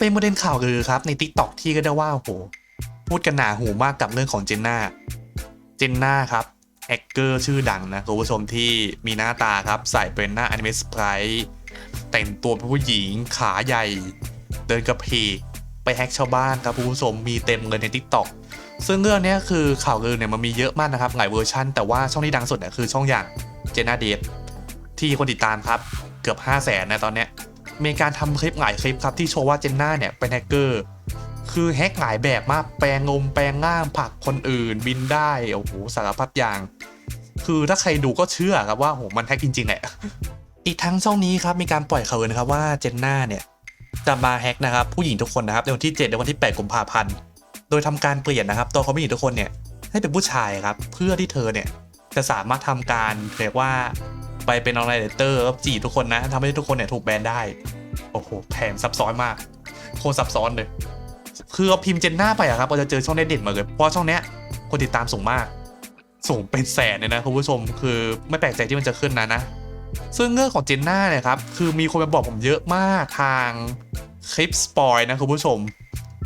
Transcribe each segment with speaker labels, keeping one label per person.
Speaker 1: เป็นประเด็นข่าวลือครับใน t ิ k t o k ที่ก็ได้ว่าโอ้โหพูดกันหนาหูมากกับเรื่องของเจนน่า เจนน่าครับแฮกเกอร์ชื่อดังนะคุณผู้ชมที่มีหน้าตาครับใส่เป็นหน้าอนิเมะสไปร์แต่งตัวเป็นผู้หญิงขาใหญ่ เดินกระเพกไปแฮกชาวบ้านครับคุณผู้ชมมีเต็มเลยใน t ิ k t o k ซึ่งเรื่องนี้คือข่าวลือเนี่ยมันมีเยอะมากนะครับหลายเวอร์ชันแต่ว่าช่องที่ดังสุดเนี่ยคือช่องอย่างเจนน่าเดทที่คนติดตามครับเกือบ 5 0 0แสนนะตอนเนี้ย มีการทำคลิปหลายคลิปครับที่โชว์ว่าเจนน่าเนี่ยเป็นแฮกเกอร์คือแฮกหลายแบบมากแปลงงมแปลงง่ามผักคนอื่น บินได้โอ้โหสารพัดอย่าง คือถ้าใครดูก็เชื่อครับว่าโหมันแฮกจริงๆแหละอีกทั้งช่องนี้ครับมีการปล่อยข่าวนะครับว่าเจนน่าเนี่ยจะมาแฮกนะครับผู้หญิงทุกคนนะครับในวันที่7ในวันที่ 8กุมภาพันธ์โดยทำการเปลี่ยนนะครับตัวเขาผู้หญิงทุกคนเนี่ยให้เป็นผู้ชายครับเพื่อที่เธอเนี่ยจะสามารถทำการเรียกว่าไปเป็นออนไลน์เตอร์จีบทุกคนนะทำให้ทุกคนเนี่ยถูกแบนได้ โอ้โหแผนซับซ้อนมาก โคตรซับซ้อนเลย คือเอาพิมพ์เจนหน้าไปอะครับเราจะเจอช่องเด็ดๆมาเลย เพราะช่องเนี้ยคนติดตามสูงมาก สูงเป็นแสนเลยนะคุณผู้ชม คือไม่แปลกใจที่มันจะขึ้นนะนะ ซึ่งเรื่องของเจนหน้าเนี่ยครับ คือมีคนมาบอกผมเยอะมากทางคลิปสปอยนะคุณผู้ชม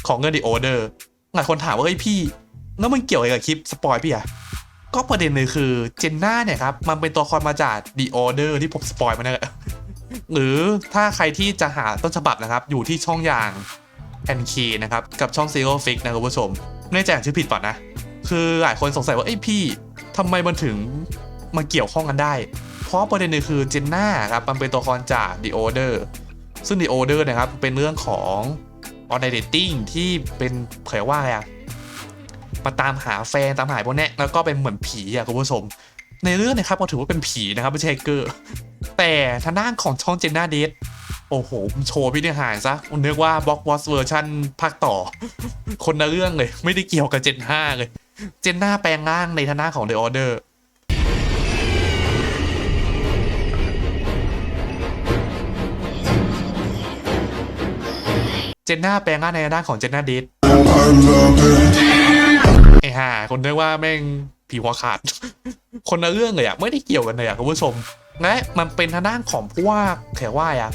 Speaker 1: ของเงินดีโอเดอร์หลายคนถามว่าเฮ้ยพี่แล้วมันเกี่ยวอะไรกับคลิปสปอยพี่อะก็ประเด็นเลยคือเจนหน้าเนี่ยครับ มันเป็นตัวละครมาจาก The Order ที่ผมสปอยมาเนี่ย หรือถ้าใครที่จะหาต้นฉบับนะครับ อยู่ที่ช่องอย่าง NK นะครับ กับช่อง Zero Fix นะคุณผู้ชมไม่แจ้งชื่อผิดป่ะนะ คือหลายคนสงสัยว่าเอ้พี่ทำไมมันถึงมาเกี่ยวข้องกันได้ เพราะประเด็นหนึงคือเจนน่าครับมันเป็นตัวละครจาก The Order ซึ่ง The Order นะครับเป็นเรื่องของ online dating ที่เป็นเผยว่าอะไรอะมาตามหาแฟนตามหาพวกนี้แล้วก็เป็นเหมือนผีอะคุณผู้ชม ในเรื่องนะครับก็ถือว่าเป็นผีนะครับไม่ใช่เกอร์ แต่ทางด้านของช่องเจนน่าเดทโอ้โหโชว์พี่เนี่ยหายซะผมนึกว่าบล็อกวอสเวอร์ชันภาคต่อ คนละเรื่องเลย ไม่ได้เกี่ยวกับเจน5เลย เจนหน้าแปลงร่างในทางด้านของ The Order เจนหน้าแปลงร่างในทางด้านของเจนน่าเดทไอ้ห่าคนนึกว่าแม่งผีหัวขาด คนละเรื่องเลยอะไม่ได้เกี่ยวกันเลยอะคุณผู้ชม และมันเป็นทางด้านของพวกแขว่าอะ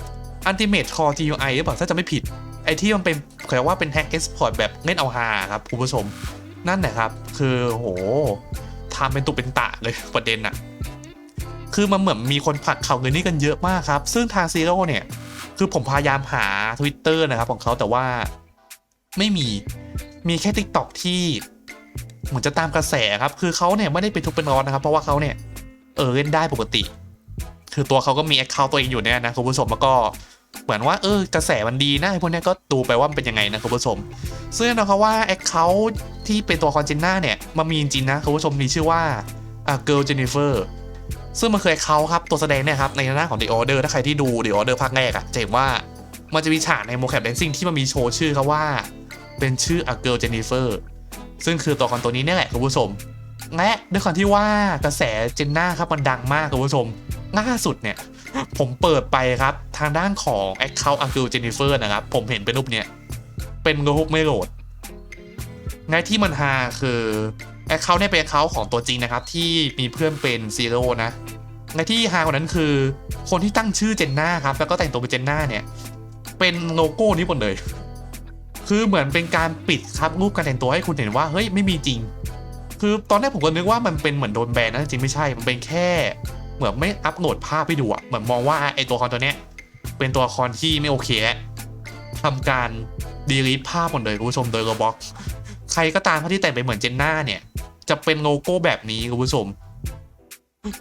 Speaker 1: Ultimate Core GUI หรือเปล่าถ้าจะไม่ผิด ไอที่มันเป็นแขว่าเป็น Hack Export แบบเล่นเอาฮาครับคุณผู้ชม นั่นแหละครับ คือโหทำเป็นตุเป็นตะเลยประเด็นอะคือมันเหมือนมีคนผลักข่าวเงินนี่กันเยอะมากครับ ซึ่งทางซีโร่เนี่ย คือผมพยายามหา Twitter นะครับของเขาแต่ว่าไม่มีมีแค่ TikTok ที่เหมือนจะตามกระแสครับ คือเขาเนี่ยไม่ได้เป็นทุกเป็นร้อนนะครับ เพราะว่าเขาเนี่ยเออเล่นได้ปกติ คือตัวเขาก็มีแอคเคาท์ตัวเองอยู่เนี่ยนะคุณผู้ชมแล้วก็เหมือนว่าเออกระแสมันดีนะไอ้พวกเนี้ยก็ดูไปว่ามันเป็นยังไงนะคุณผู้ชมซึ่งน่นอนครับว่าแอคเคาท์ที่เป็นตัวคอนเจนน่าเนี่ยมันมีจริงนะคุณผู้ชมมีชื่อว่าอ่าเกิร์ลเจนนิเฟอร์ซึ่งมันเคยเขาครับตัวแสดงเนี่ยครับในหน้าของ The Order ถ้าใครที่ดู The Order ภาคแรกอะจะเห็นว่ามันจะมีฉากในโมแคปแดนซิ่งที่มันมีโชว์ชื่อเขาว่า เป็นชื่อ A Girl Jennifer ซึ่งคือตัวละครตัวนี้เนี่ยแหละคุณผู้ชม และด้วยความที่ว่ากระแสเจนน่าครับมันดังมากคุณผู้ชมล่าสุดเนี่ย ผมเปิดไปครับทางด้านของ Account a g i l Jennifer นะครับ ผมเห็นเป็นรูปเนี่ย เป็นรูปไม่โหลดไงที่มันฮาคือ Account เนี่ยเป็น Account ของตัวจริงนะครับ ที่มีเพื่อนเป็นซีโร่นะไงที่ฮากว่านั้นคือ คนที่ตั้งชื่อเจนน่าครับ แล้วก็แต่งตัวเป็นเจนน่าเนี่ย เป็นโลโก้นี้หมดเลย คือเหมือนเป็นการปิดครับรูปการแต่งตัวให้คุณเห็นว่าเฮ้ยไม่มีจริง คือตอนแรกผมก็นึกว่ามันเป็นเหมือนโดนแบนนะจริงไม่ใช่ มันเป็นแค่ เหมือนไม่อัปโหลดภาพให้ดูอะเหมือนมองว่าไอตัวละครตัวเนี้ยเป็นตัวละครที่ไม่โอเคแล้วทำการดีลีทภาพหมดเลยคุณผู้ชมโดยโรบ็อกใครก็ตามที่แต่งไปเหมือนเจนน่าเนี่ย จะเป็นโลโก้แบบนี้คุณผู้ชม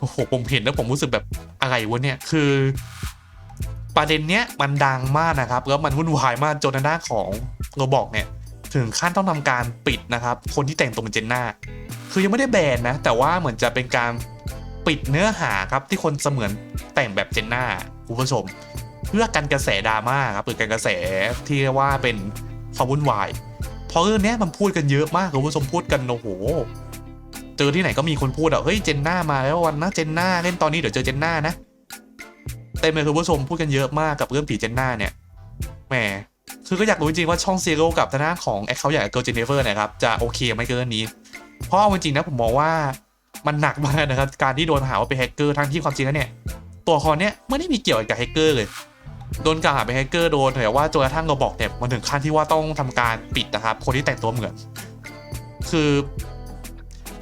Speaker 1: โอ้โหผมเห็นแล้วผมรู้สึกแบบอะไรวะเนี่ยคือ ประเด็นเนี้ยมันดังมากนะครับ แล้วมันวุ่นวายมากจนทางด้าของโรบอกเนี่ย ถึงขั้นต้องทำการปิดนะครับ คนที่แต่งตัวเป็นเจนน่าคือยังไม่ได้แบนนะ แต่ว่าเหมือนจะเป็นการปิดเนื้อหาครับที่คนเสมือนแต่งแบบเจนน่าคุณผู้ชม เพื่อกันกระแสดราม่าครับหรือกันกระแสที่เรียกว่าเป็นความวุ่นวายเพราะเรื่องนี้มันพูดกันเยอะมากคุณผู้ชมพูดกันโอ้โหเจอที่ไหนก็มีคนพูดอะเฮ้ยเจนน่ามาแล้ววันนะเจนน่าเล่นตอนนี้เดี๋ยวเจอเจนน่านะเต็มเลยคุณผู้ชมพูดกันเยอะมากกับเรื่องผีเจนน่าเนี่ยแหม คือก็อยากรู้จริงๆว่าช่องซีโร่กับทางด้านของแอคเคาท์อย่างเกิร์ลเจนเนเฟอร์นะครับจะโอเคไหมเกินนี้ เพราะเอาจริงๆนะผมมองว่ามันหนักมากนะครับการที่โดนหาว่าเป็นแฮกเกอร์ทั้งที่ความจริงแล้วเนี่ยตัวละครเนี้ยไม่ได้มีเกี่ยวกับแฮกเกอร์เลยโดนกล่าวหาเป็นแฮกเกอร์โดนแต่ว่าจนกระทั่งเราบอกเนี่ยมันถึงขั้นที่ว่าต้องทำการปิดนะครับ คนที่แต่งตัวเหมือน คือ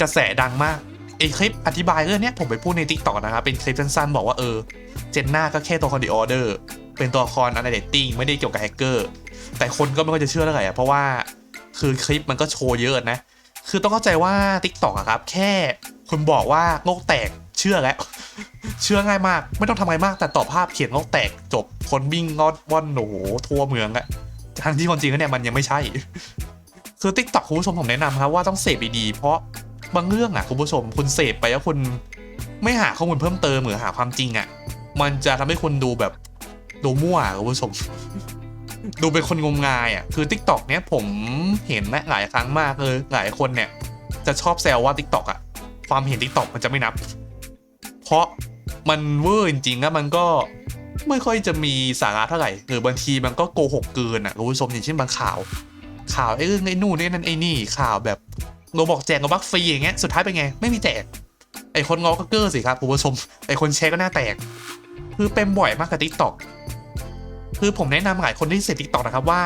Speaker 1: กระแสดังมากไอคลิปอธิบายเรื่องนี้ผมไปพูดในทิกตอกนะครับ เป็นคลิปสั้นๆ บอกว่าเออ เจนน่าก็แค่ตัวคอนดิออเดอร์เป็นตัวละครอันเดตติ้งไม่ได้เกี่ยวกับแฮกเกอร์ แต่คนก็ไม่ค่อยจะเชื่อเท่าไหร่ะเพราะว่าคือคลิปมันก็โชว์เยอะนะ คือต้องเข้าใจว่า t ิ k t o k อะครับ แค่คุณบอกว่าโงกแตกเชื่อแล้ว เชื่อง่ายมาก ไม่ต้องทำอะไรมากแต่ต่อภาพเขียนโงกแตกจบคนวิ่งงอดว่อนโอ้โหทั่วเมืองอะทั้งที่ความจริงเนี่ยมันยังไม่ใช่ คือ t ิ k t o k คุณผู้ชมผมแนะนำครับว่าต้องเสพดีๆเพราะบางเรื่องอะคุณผู้ชมคุณเสพไปแล้วคุณไม่หาข้อมูลเพิ่มเติมหรือหาความจริงอะมันจะทำให้คุณดูแบบดูมั่วอะคุณผู้ชม ดูเป็นคนงมงายอะคือ Tik t o อกเนี้ยผมเห็นนะหลายครั้งมากเลยหลายคนเนี่ย จะชอบแซวว่า Tik t o อกอะความเห็น Tik t o อกมันจะไม่นับ เพราะมันเวอร์จริงๆแล้วมันก็ไม่ค่อยจะมีสาระเท่าไหร่หรือบางทีมันก็โกหกเกินอะคุณผู้ชมอย่างเช่นบางข่าว ข่าวไอ้เรื่องไอ้นู่นไอ้นั่นไอ้นี่ข่าวแบบเราบอกแจกกับบัคฟรีอย่างเงี้ยสุดท้ายเป็นไง ไม่มีแจกไอ้คนงอก็เกอร์สิครับคุณผู้ชมไอ้คนแชร์ก็หน้าแตก คือเป็นบ่อยมากกับ Tik t o อก คือผมแนะนำหลายคนที่เสพทิกตอกนะครับว่า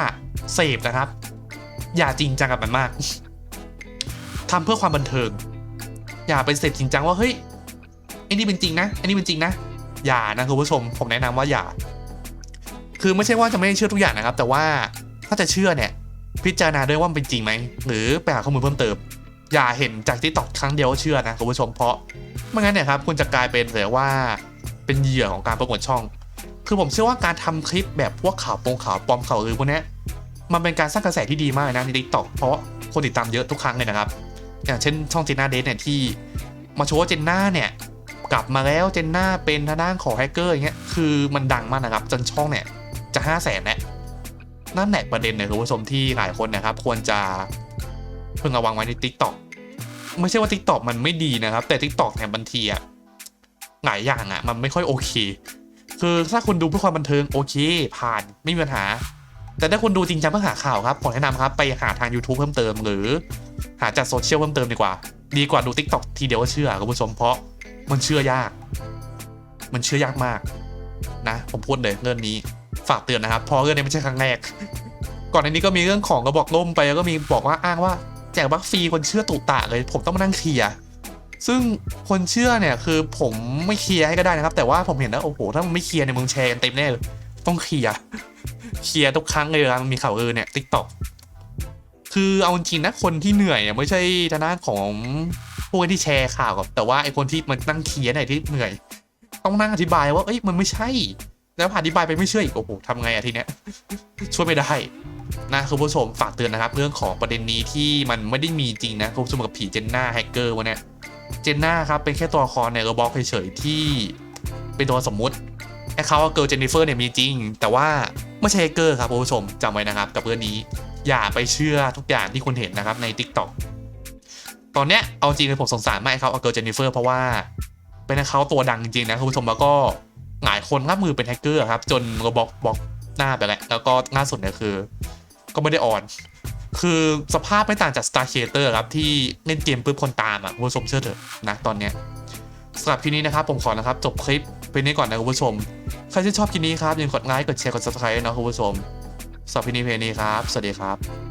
Speaker 1: เสพนะครับ อย่าจริงจังกับมันมากทำเพื่อความบันเทิง อย่าไปเสพจริงจังว่าเฮ้ยไอ้นี่เป็นจริงนะไอ้นี่เป็นจริงนะอย่านะคุณผู้ชม ผมแนะนำว่าอย่า คือไม่ใช่ว่าจะไม่เชื่อทุกอย่างนะครับ แต่ว่าถ้าจะเชื่อเนี่ย พิจารณาด้วยว่ามันเป็นจริงไหมหรือไปหาข้อมูลเพิ่มเติม อย่าเห็นจากทิกตอกครั้งเดียวก็เชื่อนะคุณผู้ชมเพราะไม่งั้นเนี่ยครับคุณจะกลายเป็นเลยว่าเป็นเหยื่อของการปรโมทช่อง คือผมเชื่อว่าการทำคลิปแบบพวกข่าวโปงข่าวปลอมข่าวลือพวกนี้มันเป็นการสร้างกระแสที่ดีมากนะในทิกตอกเพราะคนติดตามเยอะทุกครั้งเลยนะครับ อย่างเช่นช่องเจนน่าเดทเนี่ยที่มาโชว์ว่าเจนน่าเนี่ยกลับมาแล้วเจนน่าเป็นทางด้านของแฮกเกอร์อย่างเงี้ยคือมันดังมากนะครับ จนช่องเนี่ยจะห้าแสนแล้วนั่นแหละประเด็นเลยคุณผู้ชมที่หลายคนนะครับ ควรจะเพิ่งระวังไว้ในทิกตอกไม่ใช่ว่าทิกตอกมันไม่ดีนะครับ แต่ทิกตอกเนี่ยบางทีอะหลายอย่างอะมันไม่ค่อยโอเค คือถ้าคุณดูเพื่อความบันเทิงโอเค ผ่านไม่มีปัญหา แต่ถ้าคุณดูจริงจังเพื่อหาข่าวครับผมแนะนำครับไปหาทาง YouTube เพิ่มเติม หรือหาจากโซเชียลเพิ่มเติมดีกว่า ดีกว่าดู TikTok ทีเดียวก็เชื่อคุณผู้ชมเพราะมันเชื่อยาก มันเชื่อยากมาก นะ ผมพูดเลยเรื่องนี้ฝากเตือนนะครับเพราะเรื่องนี้ไม่ใช่ครั้งแรก ก่อนในนี้ก็มีเรื่องของกระบอกล่มไปแล้วก็มีบอกว่าอ้างว่าแจกบัคฟรีคนเชื่อตุตะเลย ผมต้องมานั่งเคลียร์ ซึ่งคนเชื่อเนี่ยคือผมไม่เคลียร์ให้ก็ได้นะครับ แต่ว่าผมเห็นแล้วโอ้โหถ้ามึงไม่เคลียร์เนี่ยมึงแชร์กันเต็มแน่เลยต้องเคลียร์เคลียร์ทุกครั้งเลยเวลามันมีข่าวเออเนี่ยติ๊กต็อกคือเอาจริงนะคนที่เหนื่อยเนี่ยไม่ใช่ทางด้านของพวกที่แชร์ข่าวกับแต่ว่าไอคนที่มันนั่งเคลียร์เนี่ยที่เหนื่อย ต้องนั่งอธิบายว่าเอ้ยมันไม่ใช่แล้วอธิบายไปไม่เชื่ออีกโอ้โหทำไงอะทีเนี้ยช่วยไม่ได้นะคุณผู้ชมฝากเตือนนะครับ เรื่องของประเด็นนี้ที่มันไม่ได้มีจริงนะคุณผู้ชมกับผีเจนน่าแฮกเกอร์วะเนี่ย เจนน่าครับ เป็นแค่ตัวละครในโรบอทเฉยๆที่เป็นตัวสมมุติไอ้เขาว่าเกิร์ลเจนนิเฟอร์เนี่ยมีจริง แต่ว่าไม่ใช่เกอร์ครับคุณผู้ชมจำไว้นะครับ กับเรื่องนี้อย่าไปเชื่อทุกอย่างที่คุณเห็นนะครับใน Tik t o อกตอนเนี้ยเอาจริงเลยผมสงสารมากเขาเอาเกิร์ลเจนนิเฟอร์เพราะว่าเป็นเขาตัวดังจริงๆนะคุณผู้ชมแล้วก็หลายคนรับมือเป็นแฮกเกอร์ครับ จนโรบอทบล็อกหน้าไปแล้วแล้วก็ล่าสุดเนี่ยคือ ก็ไม่ได้ออน คือสภาพไม่ต่างจาก Star Creator ครับ ที่เล่นเกมปุ๊บคนตามอะคุณผู้ชมเชื่อเถอะนะตอนเนี้ยสำหรับคลิปนี้นะครับ ผมขอนะครับ จบคลิปไปนี้ก่อนนะคุณผู้ชม ใครที่ชอบคลิปนี้ครับอย่าลืมกดไลค์กดแชร์กด subscribe นะคุณผู้ชมสำหรับคลิปนี้เพลงนี้ครับ สวัสดีครับ